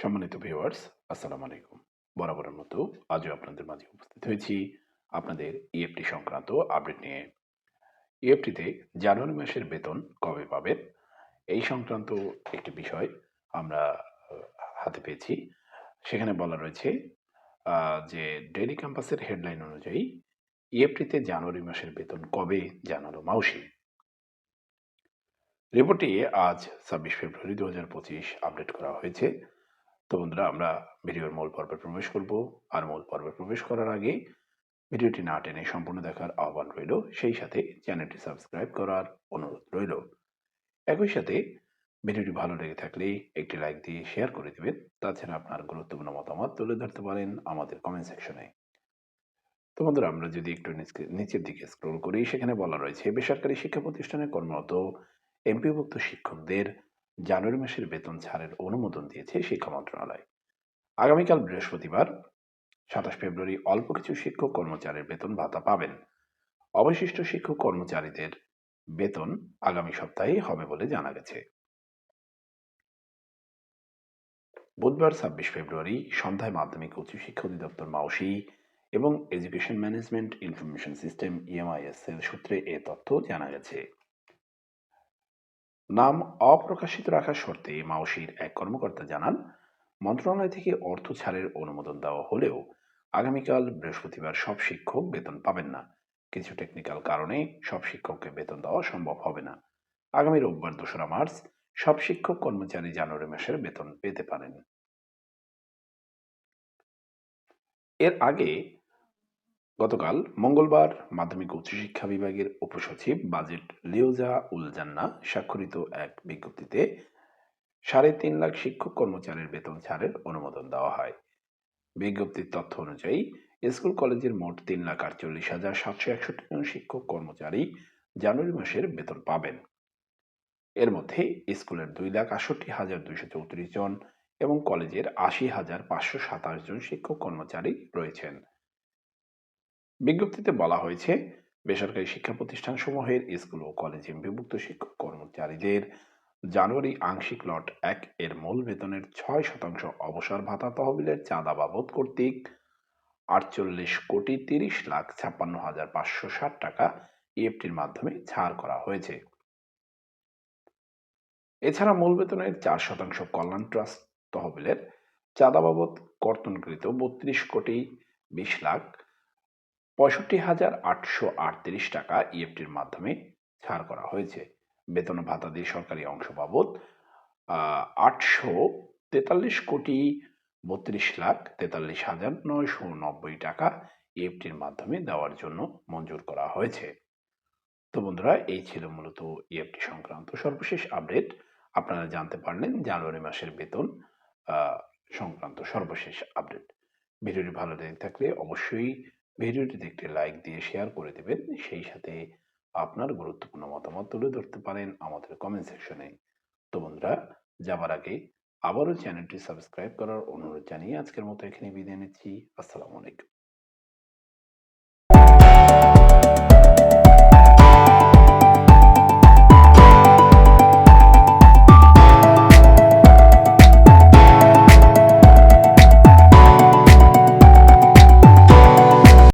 সম্মানিত ভিউয়ার্স আসসালামু আলাইকুম। বরাবরের মতো আজও আপনাদের মাঝে উপস্থিত হয়েছি আপনাদের ইএফটি সংক্রান্ত আপডেট নিয়ে। ইএফটিতে জানুয়ারি মাসের বেতন কবে পাবেন? এই সংক্রান্ত একটি বিষয় আমরা হাতে পেয়েছি। সেখানে বলা রয়েছে যে ডেলি ক্যাম্পাসের হেডলাইন অনুযায়ী ইএফটিতে জানুয়ারি মাসের বেতন কবে জানালো মাউসি? রিপোর্টটি আজ ছাব্বিশ ফেব্রুয়ারি দু হাজার পঁচিশ আপডেট করা হয়েছে। তো বন্ধুরা, আমরা ভিডিওর মূল পর্বে প্রবেশ করব। আর মূল পর্বে প্রবেশ করার আগে ভিডিওটি না টেনে সম্পূর্ণ দেখার আহ্বান রইল। সেই সাথে চ্যানেলটি সাবস্ক্রাইব করার অনুরোধ রইল। একই সাথে ভিডিওটি ভালো লেগে থাকলে একটি লাইক দিয়ে শেয়ার করে দিবেন। তাছাড়া আপনার গুরুত্বপূর্ণ মতামত তুলে ধরতে পারেন আমাদের কমেন্ট সেকশনে তো বন্ধুরা, আমরা যদি একটু নিচে- নিচের দিকে স্ক্রল করি, সেখানে বলা রয়েছে, বেসরকারি শিক্ষা প্রতিষ্ঠানে কর্মরত এমপিভুক্ত শিক্ষকদের জানুয়ারি মাসের বেতন ছাড়ের অনুমোদন দিয়েছে শিক্ষা মন্ত্রণালয়। আগামীকাল বৃহস্পতিবার, সাতাশ ফেব্রুয়ারি, অল্প কিছু শিক্ষক কর্মচারীর বেতন ভাতা পাবেন। অবশিষ্ট শিক্ষক কর্মচারীদের বেতন আগামী সপ্তাহে হবে বলে জানা গেছে। বুধবার, ছাব্বিশ ফেব্রুয়ারি, সন্ধ্যায় মাধ্যমিক উচ্চ শিক্ষা অধিদপ্তর মাউসি এবং education management information system EMIS এর সূত্রে এ তথ্য জানা গেছে। নাম অপ্রকাশিত রাখার শর্তে মাউসির এক কর্মকর্তা জানান, মন্ত্রণালয় থেকে অর্থ ছাড়ের অনুমোদন দেওয়া হলেও আগামীকাল বৃহস্পতিবার সব শিক্ষক বেতন পাবেন না। কিছু টেকনিক্যাল কারণে সব শিক্ষককে বেতন দেওয়া সম্ভব হবে না। আগামী রোববার দোসরা মার্চ সব শিক্ষক কর্মচারী জানুয়ারি মাসের বেতন পেতে পারেন। এর আগে গতকাল মঙ্গলবার মাধ্যমিক উচ্চশিক্ষা বিভাগের উপসচিব বাজেট লিওজা উল জান্না স্বাক্ষরিত এক বিজ্ঞপ্তিতে সাড়ে তিন লাখ শিক্ষক কর্মচারীর বেতন ছাড়ের অনুমোদন দেওয়া হয়। বিজ্ঞপ্তির তথ্য অনুযায়ী, স্কুল কলেজের মোট তিন লাখ আটচল্লিশ হাজার সাতশো একষট্টি জন শিক্ষক কর্মচারী জানুয়ারি মাসের বেতন পাবেন। এর মধ্যে স্কুলের দুই লাখ আটষট্টি হাজার দুইশো চৌত্রিশ জন এবং কলেজের আশি হাজার পাঁচশো সাতাশ জন শিক্ষক কর্মচারী রয়েছেন। বিজ্ঞপ্তিতে বলা হয়েছে, বেসরকারি শিক্ষা প্রতিষ্ঠানসমূহের স্কুল ও কলেজে বিভক্ত শিক্ষক কর্মচারীদের জানুয়ারি আংশিক লট এক এর মূল বেতনের ছয় শতাংশ অবসর ভাতা তহবিলের চাঁদা বাবদ কর্তৃক আটচল্লিশ কোটি তিরিশ লাখ ছাপ্পান্ন হাজার পাঁচশো ষাট টাকা ইএফটির মাধ্যমে ছাড় করা হয়েছে। এছাড়া মূল বেতনের চার শতাংশ কল্যাণ ট্রাস্ট তহবিলের চাঁদা বাবদ কর্তনকৃত বত্রিশ কোটি বিশ লাখ পঁয়ষট্টি হাজার আটশো আটত্রিশ টাকা ইএফটির মাধ্যমে ছাড় করা হয়েছে। বেতন ভাতা দিয়ে সরকারি অংশ বাবদ আটশো তেতাল্লিশ কোটি বত্রিশ লাখ তেতাল্লিশ হাজার নয়শো নব্বই টাকা ইএফটির মাধ্যমে দেওয়ার জন্য মঞ্জুর করা হয়েছে। তো বন্ধুরা, এই ছিল মূলত ইএফটি সংক্রান্ত সর্বশেষ আপডেট। আপনারা জানতে পারলেন জানুয়ারি মাসের বেতন সংক্রান্ত সর্বশেষ আপডেট। ভিডিওটি ভালো লেগে থাকলে অবশ্যই ভিডিওটিতে একটি লাইক দিয়ে শেয়ার করে দেবেন, সেই সাথে আপনার গুরুত্বপূর্ণ মতামত তুলে ধরতে পারেন আমাদের কমেন্ট সেকশনে তো বন্ধুরা, যাবার আগে আবারও চ্যানেলটি সাবস্ক্রাইব করার অনুরোধ জানিয়ে আজকের মতো এখানে বিদায় নিচ্ছি। আসসালামু আলাইকুম।